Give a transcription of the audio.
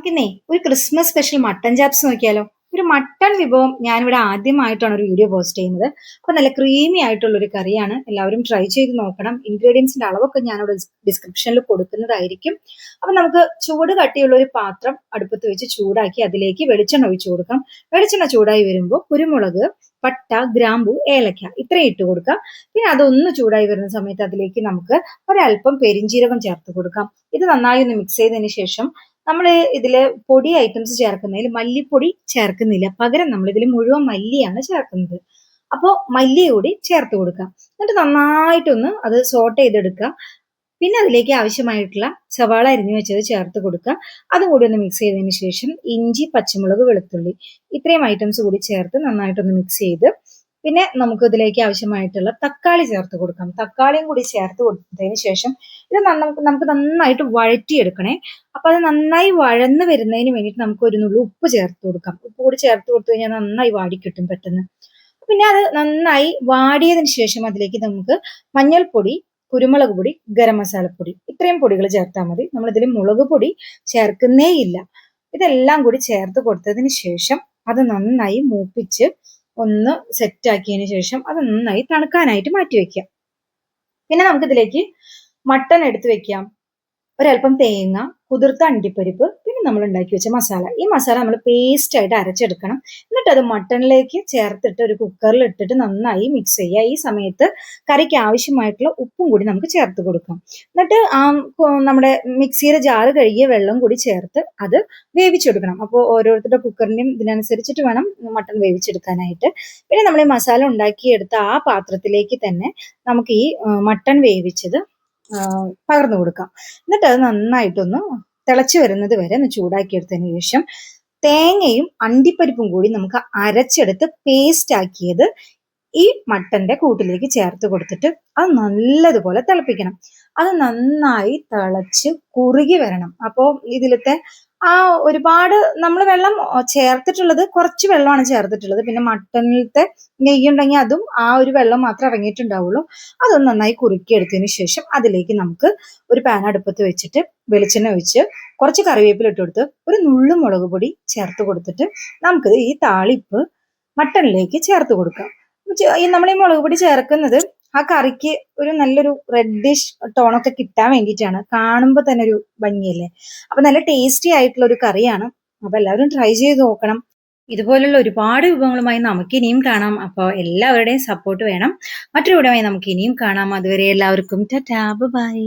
നമുക്കിന്നേ ഒരു Christmas special mutton chops നോക്കിയാലോ? ഒരു മട്ടൺ വിഭവം ഞാനിവിടെ ആദ്യമായിട്ടാണ് ഒരു വീഡിയോ പോസ്റ്റ് ചെയ്യുന്നത്. അപ്പൊ നല്ല ക്രീമി ആയിട്ടുള്ള ഒരു കറിയാണ്. എല്ലാവരും ട്രൈ ചെയ്ത് നോക്കണം. ഇൻഗ്രീഡിയൻസിന്റെ അളവൊക്കെ ഞാനിവിടെ ഡിസ്ക്രിപ്ഷനിൽ കൊടുക്കുന്നതായിരിക്കും. അപ്പൊ നമുക്ക് ചൂട് കട്ടിയുള്ള ഒരു പാത്രം അടുപ്പത്ത് വെച്ച് ചൂടാക്കി അതിലേക്ക് വെളിച്ചെണ്ണ ഒഴിച്ചു കൊടുക്കാം. വെളിച്ചെണ്ണ ചൂടായി വരുമ്പോൾ കുരുമുളക് പട്ട ഗ്രാമ്പു ഏലക്ക ഇത്രയും ഇട്ട് കൊടുക്കാം. പിന്നെ അതൊന്ന് ചൂടായി വരുന്ന സമയത്ത് അതിലേക്ക് നമുക്ക് ഒരല്പം പെരിഞ്ചീരകം ചേർത്ത് കൊടുക്കാം. ഇത് നന്നായി ഒന്ന് മിക്സ് ചെയ്തതിന് ശേഷം നമ്മൾ ഇതിൽ പൊടി ഐറ്റംസ് ചേർക്കുന്നതിൽ മല്ലിപ്പൊടി ചേർക്കുന്നില്ല. പകരം നമ്മൾ ഇതിൽ മുഴുവൻ മല്ലിയാണ് ചേർക്കുന്നത്. അപ്പോൾ മല്ലി കൂടി ചേർത്ത് കൊടുക്കാം. എന്നിട്ട് നന്നായിട്ടൊന്ന് അത് സോട്ട് ചെയ്തെടുക്കുക. പിന്നെ അതിലേക്ക് ആവശ്യമായിട്ടുള്ള സവാള അരിഞ്ഞു വെച്ചത് ചേർത്ത് കൊടുക്കുക. അതും കൂടി ഒന്ന് മിക്സ് ചെയ്തതിന് ശേഷം ഇഞ്ചി പച്ചമുളക് വെളുത്തുള്ളി ഇത്രയും ഐറ്റംസ് കൂടി ചേർത്ത് നന്നായിട്ടൊന്ന് മിക്സ് ചെയ്ത് പിന്നെ നമുക്ക് ഇതിലേക്ക് ആവശ്യമായിട്ടുള്ള തക്കാളി ചേർത്ത് കൊടുക്കാം. തക്കാളിയും കൂടി ചേർത്ത് കൊടുത്തതിന് ശേഷം ഇത് നമുക്ക് നമുക്ക് നന്നായിട്ട് വഴറ്റിയെടുക്കണേ. അപ്പൊ അത് നന്നായി വഴന്ന് വരുന്നതിന് വേണ്ടിയിട്ട് നമുക്ക് ഒരു നുള്ളു ഉപ്പ് ചേർത്ത് കൊടുക്കാം. ഉപ്പ് കൂടി ചേർത്ത് കൊടുത്തു കഴിഞ്ഞാൽ നന്നായി വാടി കിട്ടും പെട്ടെന്ന്. പിന്നെ അത് നന്നായി വാടിയതിന് ശേഷം അതിലേക്ക് നമുക്ക് മഞ്ഞൾപ്പൊടി കുരുമുളക് പൊടി ഗരം മസാലപ്പൊടി ഇത്രയും പൊടികൾ ചേർത്താൽ മതി. ഇതിൽ മുളക് പൊടി ചേർക്കുന്നേ ഇല്ല ഇതെല്ലാം കൂടി ചേർത്ത് കൊടുത്തതിന് ശേഷം അത് നന്നായി മൂപ്പിച്ച് ഒന്ന് സെറ്റ് ആക്കിയതിന് ശേഷം അത് നന്നായി തണുക്കാനായിട്ട് മാറ്റി വെക്കാം പിന്നെ നമുക്കിതിലേക്ക് മട്ടൺ എടുത്ത് വെക്കാം. ഒരല്പം തേങ്ങ കുതിർത്ത അണ്ടിപ്പരിപ്പ് പിന്നെ നമ്മൾ ഉണ്ടാക്കി വെച്ച മസാല. ഈ മസാല നമ്മൾ പേസ്റ്റ് ആയിട്ട് അരച്ചെടുക്കണം. എന്നിട്ട് അത് മട്ടണിലേക്ക് ചേർത്തിട്ട് ഒരു കുക്കറിൽ ഇട്ടിട്ട് നന്നായി മിക്സ് ചെയ്യുക. ഈ സമയത്ത് കറിക്ക് ആവശ്യമായിട്ടുള്ള ഉപ്പും കൂടി നമുക്ക് ചേർത്ത് കൊടുക്കാം. എന്നിട്ട് ആ നമ്മുടെ മിക്സിയുടെ ജാറ് കഴുകിയ വെള്ളം കൂടി ചേർത്ത് അത് വേവിച്ചെടുക്കണം. അപ്പോൾ ഓരോരുത്തരുടെ കുക്കറിന്റെയും ഇതിനനുസരിച്ചിട്ട് വേണം മട്ടൺ വേവിച്ചെടുക്കാനായിട്ട്. പിന്നെ നമ്മൾ ഈ മസാല ഉണ്ടാക്കിയെടുത്ത ആ പാത്രത്തിലേക്ക് തന്നെ നമുക്ക് ഈ മട്ടൺ വേവിച്ചത് പകർന്നു കൊടുക്കാം. എന്നിട്ട് അത് നന്നായിട്ടൊന്ന് തിളച്ചു വരുന്നത് വരെ ഒന്ന് ചൂടാക്കിയെടുത്തതിന് ശേഷം തേങ്ങയും അണ്ടിപ്പരിപ്പും കൂടി നമുക്ക് അരച്ചെടുത്ത് പേസ്റ്റ് ആക്കിയത് ഈ മട്ടന്റെ കൂട്ടിലേക്ക് ചേർത്ത് കൊടുത്തിട്ട് അത് നല്ലതുപോലെ തിളപ്പിക്കണം. അത് നന്നായി തിളച്ച് കുറുകി വരണം. അപ്പോൾ ഇതിലത്തെ ആ ഒരുപാട് നമ്മൾ വെള്ളം ചേർത്തിട്ടുള്ളത് കുറച്ച് വെള്ളമാണ് ചേർത്തിട്ടുള്ളത്. പിന്നെ മട്ടണിലത്തെ നെയ്യുണ്ടെങ്കിൽ അതും ആ ഒരു വെള്ളം മാത്രം ഇറങ്ങിയിട്ടുണ്ടാവുള്ളൂ. അതൊന്ന് നന്നായി കുറുക്കിയെടുത്തതിന് ശേഷം അതിലേക്ക് നമുക്ക് ഒരു പാൻ അടുപ്പത്ത് വെച്ചിട്ട് വെളിച്ചെണ്ണ ഒഴിച്ച് കുറച്ച് കറിവേപ്പില ഇട്ട് കൊടുത്ത് ഒരു നുള്ളു മുളക് പൊടി ചേർത്ത് കൊടുത്തിട്ട് നമുക്ക് ഈ താളിപ്പ് മട്ടണിലേക്ക് ചേർത്ത് കൊടുക്കാം. നമ്മൾ ഈ മുളക് പൊടി ചേർക്കുന്നത് ആ കറിക്ക് ഒരു നല്ലൊരു റെഡിഷ് ടോണൊക്കെ കിട്ടാൻ വേണ്ടിയിട്ടാണ്. കാണുമ്പോൾ തന്നെ ഒരു ഭംഗിയല്ലേ? അപ്പൊ നല്ല ടേസ്റ്റി ആയിട്ടുള്ള ഒരു കറിയാണ്. അപ്പൊ എല്ലാവരും ട്രൈ ചെയ്ത് നോക്കണം. ഇതുപോലുള്ള ഒരുപാട് വിഭവങ്ങളുമായി നമുക്ക് ഇനിയും കാണാം. അപ്പോൾ എല്ലാവരുടെയും സപ്പോർട്ട് വേണം. മറ്റൊരു വിടമായി നമുക്ക് ഇനിയും കാണാം. അതുവരെ എല്ലാവർക്കും ടാ ബൈ